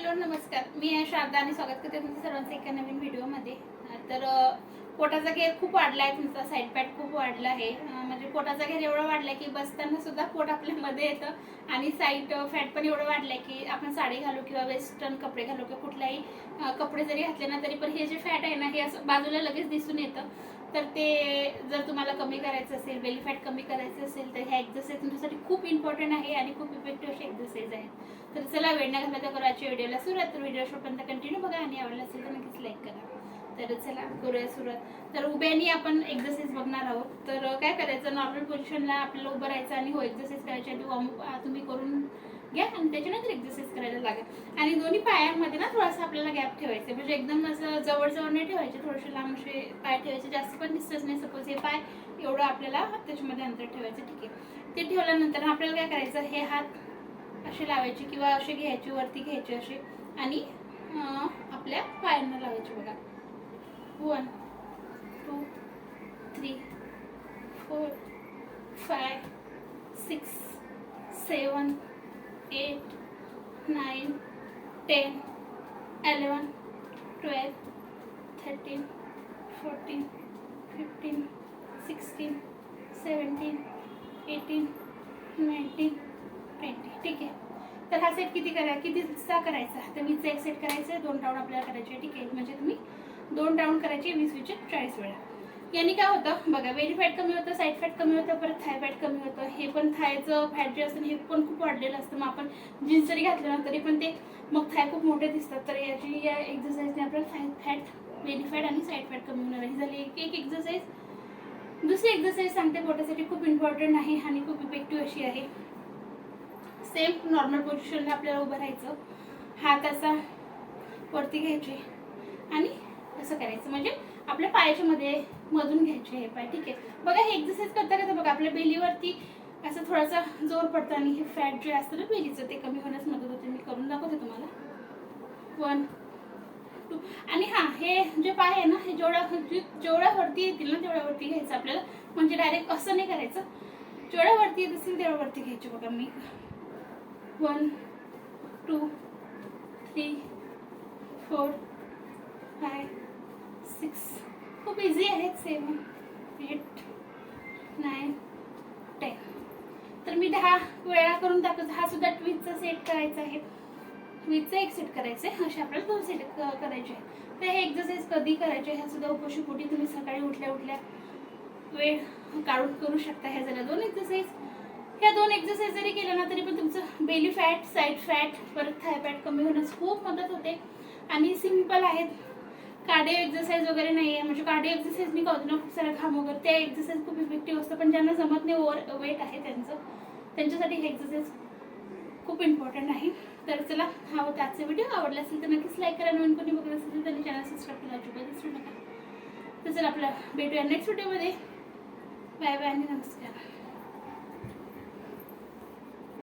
Hello नमस्कार. मी आहे शारदा आणि स्वागत करते तुमच्या सर्वांचं एका नवीन व्हिडिओमध्ये. तर पोटाचा घेर खूप वाढला आहे तुमचा साईड पॅट खूप वाढला आहे. म्हणजे पोटाचा घेर एवढा वाढला की बसताना सुद्धा पोट आपल्यामध्ये येतं. आणि साईड फॅट पण एवढं वाढलं आहे की आपण साडी घालू किंवा वेस्टर्न कपडे घालू किंवा कुठलाही कपडे जरी घातले ना तरी पण हे जे फॅट आहे ना हे असं बाजूला लगेच दिसून येतं. तर ते जर तुम्हाला कमी करायचं असेल बेली फॅट कमी करायचं असेल तर ह्या एक्झरसाईज तुमच्यासाठी खूप इम्पॉर्टंट आहे आणि खूप इफेक्टिव्ह अशी एक्झरसाईज आहे. तर चला वेळ न घालता करू आजच्या व्हिडिओला सुरुवात. तर व्हिडिओ शोपर्यंत कंटिन्यू बघा आणि आवडला असेल तर नक्कीच लाईक करा. तर चला करूया सुरुवात. तर उभ्यानी आपण एक्झरसाईज बघणार आहोत. तर काय करायचं? नॉर्मल पोझिशनला आपल्याला उभं राहायचं आणि हो एक्झरसाईज करायची आधी वॉर्म तुम्ही करून घ्या आणि त्याच्यानंतर एक्झरसाईज करायला लागेल आणि दोन्ही पायांमध्ये ना थोडासा आपल्याला गॅप ठेवायचा म्हणजे एकदम असं जवळजवळ नाही ठेवायचे थोडेसे लांब असे पाय ठेवायचे. जास्त पण डिस्टन्स नाही. सपोज हे पाय एवढं आपल्याला त्याच्यामध्ये अंतर ठेवायचं. ठीक आहे. ते ठेवल्यानंतर आपल्याला काय करायचं? हे हात असे लावायचे किंवा असे घ्यायचे वरती घ्यायचे असे. आणि आपल्या पायांना लावायचे बघा one two three four five six seven eight nine ten eleven twelve thirteen fourteen fifteen sixteen seventeen eighteen nineteen twenty ठीक आहे. तर हा सेट किती करा? कितीचा करायचा? तर वीसचा एक सेट करायचा आहे. दोन राऊंड आपल्याला करायचे आहे. ठीक आहे. म्हणजे तुम्ही दोन राऊंड करायचे वीस वीसचे चाळीस वेळा. याने काय होतं? बघा वेरी फॅट कमी होतं साईड फॅट कमी होतं परत थाय फॅट कमी होतं. हे पण थायचं फॅट जे असतं हे पण खूप वाढलेलं असतं. मग आपण जीन्स जरी घातलं ना तरी पण ते मग थाय खूप मोठे दिसतात. तर याची या एक्झरसाईजने आपल्याला थाय फॅट वेरी फॅट आणि साईड फॅट कमी होणार ही झाली एक एक एक्झरसाईज दुसरी एक्झरसाईज सांगते पोटासाठी खूप इम्पॉर्टंट आहे आणि खूप इफेक्टिव्ह अशी आहे. सेम नॉर्मल पोझिशनला आपल्याला उभं राहायचं. हात असा वरती घ्यायचे. आणि असं करायचं. म्हणजे आपल्या पायाच्या मध्ये मधून घ्यायचे हे पाय. ठीक आहे. बघा हे एक्झरसाईज करता करता बघा आपल्या बेलीवरती असं थोडासा जोर पडतो आणि हे फॅट जे असतं ना बेलीचं ते कमी होण्यास मदत होते. मी करून दाखवते तुम्हाला. वन टू आणि हा हे जे पाय आहे ना हे जेवढ्या जेवढ्या वरती येतील ना तेवढ्या वरती घ्यायचं आपल्याला. म्हणजे डायरेक्ट असं नाही करायचं. जेवढ्या वरती येत असतील तेवढ्या वरती घ्यायचे बघा मी. One two three four five six खूप इझी आहेत सेवन एट नाईन टेन तर मी दहा वेळा करून दाखवतो. हा सुद्धा ट्वीटचा सेट करायचा आहे. ट्विचचा एक सेट करायचं आहे. असे आपल्याला दोन सेट करायचे आहे तर हे एक्झरसाईज कधी करायचे? ह्या सुद्धा कुठे तुम्ही सकाळी उठल्या उठल्या वेळ काढून करू शकता. ह्या जरा दोन एक्झरसाईज ह्या दोन एक्झरसाईज जरी केल्या ना तरी पण तुमचं बेली फॅट साईड फॅट परत थाय फॅट कमी होण्यास खूप मदत होते. आणि सिंपल आहेत. कार्डिओ एक्सरसाइज वगैरे नाही आहे म्हणजे कार्डिओ एक्सरसाइज मी करतो ना खूप सारा घाम वगैरे त्या एक्सरसाइज खूप इफेक्टिव्ह असतं. पण ज्यांना जमत नाही ओवर वेट आहे त्यांचं त्यांच्यासाठी हे एक्सरसाइज खूप इम्पॉर्टंट आहे. तर चला हा होता आजचा व्हिडिओ आवडला असेल तर नक्कीच लाईक करा. नवीन कोणी बघत असेल तर त्यांनी चॅनल सबस्क्राईब करायला अजिबात विसरू नका. तर चला आपलं भेटूया नेक्स्ट व्हिडिओमध्ये बाय बाय आणि नमस्कार.